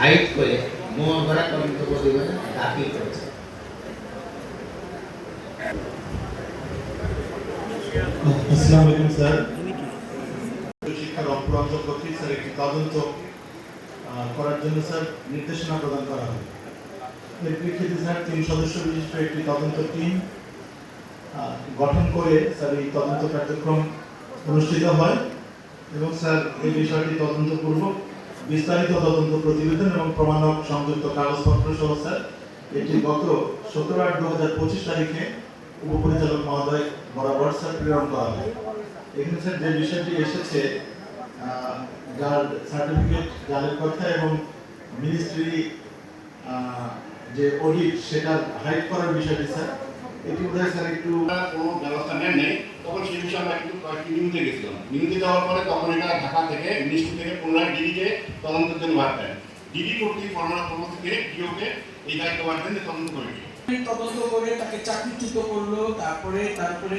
Height করে তদন্ত প্রতিবেদন দাখিল করেছে। আসসালামু আলাইকুম স্যার। শিক্ষার স্যার একটি তদন্ত আহ, করার জন্য স্যার নির্দেশনা প্রদান করা হয়। এর প্রেক্ষিতে স্যার তিন সদস্য বিশিষ্ট একটি তদন্ত টিম গঠন করে স্যার এই তদন্ত কার্যক্রম অনুষ্ঠিত হয় এবং স্যার এই বিষয়টি তদন্তপূর্বক বিস্তারিত তদন্ত প্রতিবেদন এবং প্রমাণক সংযুক্ত কাগজপত্র সহ, স্যার, এটি গত সতেরো আট দু হাজার পঁচিশ তারিখে উপপরিচালক মহোদয় বরাবর, স্যার, প্রেরণ করা হয়। এখানে, স্যার, যে বিষয়টি এসেছে যার সার্টিফিকেট জালের কথা এবং মিনিস্ট্রি যে অডিট সেটা হাইড করার বিষয়টি, স্যার, এটি বোধহয়, স্যার, একটু কোনো ব্যবস্থা নেন নেই। তখন সেই বিষয়ে আমরা কিন্তু কয়েকটি নিউজে গেছিলাম। নিউজে যাওয়ার পরে তখন এটা ঢাকা থেকে মিনিস্ট্রি থেকে পুনরায় ডিডিকে তদন্তের জন্য ভার দেন ডিডি কর্তৃক ফর্মুলা পূর্ব থেকে ডিওকে এই দায়িত্ব ভার দেন যে তদন্ত কমিটি তদন্ত করে তাকে চাকরিচ্যুত করল তারপরে তারপরে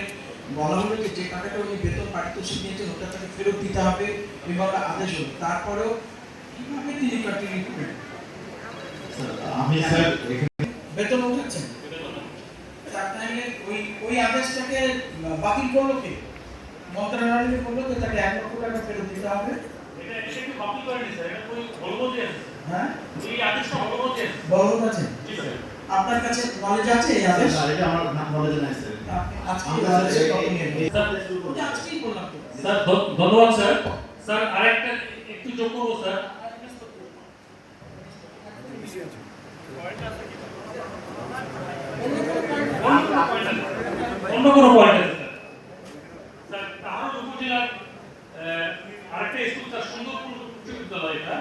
বলা হলো যে যে টাকাটা উনি বেতন পারিতোষিক নিয়েছেন ওটা তাকে ফেরত দিতে হবে এভাবে আদেশ হলো তারপরেও কীভাবে তিনি কন্টিনিউ করবেন আমি স্যার বেতন উঠেছেন তার তাহলে ওই ওই আদেশটাকে বাতিল করল কে? মন্ত্রণালয় বলল যে তাকে এক লক্ষ টাকা ফেরত দিতে হবে। হ্যাঁ? আপনার কাছে নলেজ আছে এই আদেশ? আমার নলেজে নাই স্যার। ধন্যবাদ স্যার। স্যার আরেকটা একটু যোগ করব স্যার। অন্য কোনো পয়েন্টে যেতে স্যার তাহলে উপজেলার আরেকটা স্কুল তার সুন্দরপুর উচ্চ বিদ্যালয় এটা।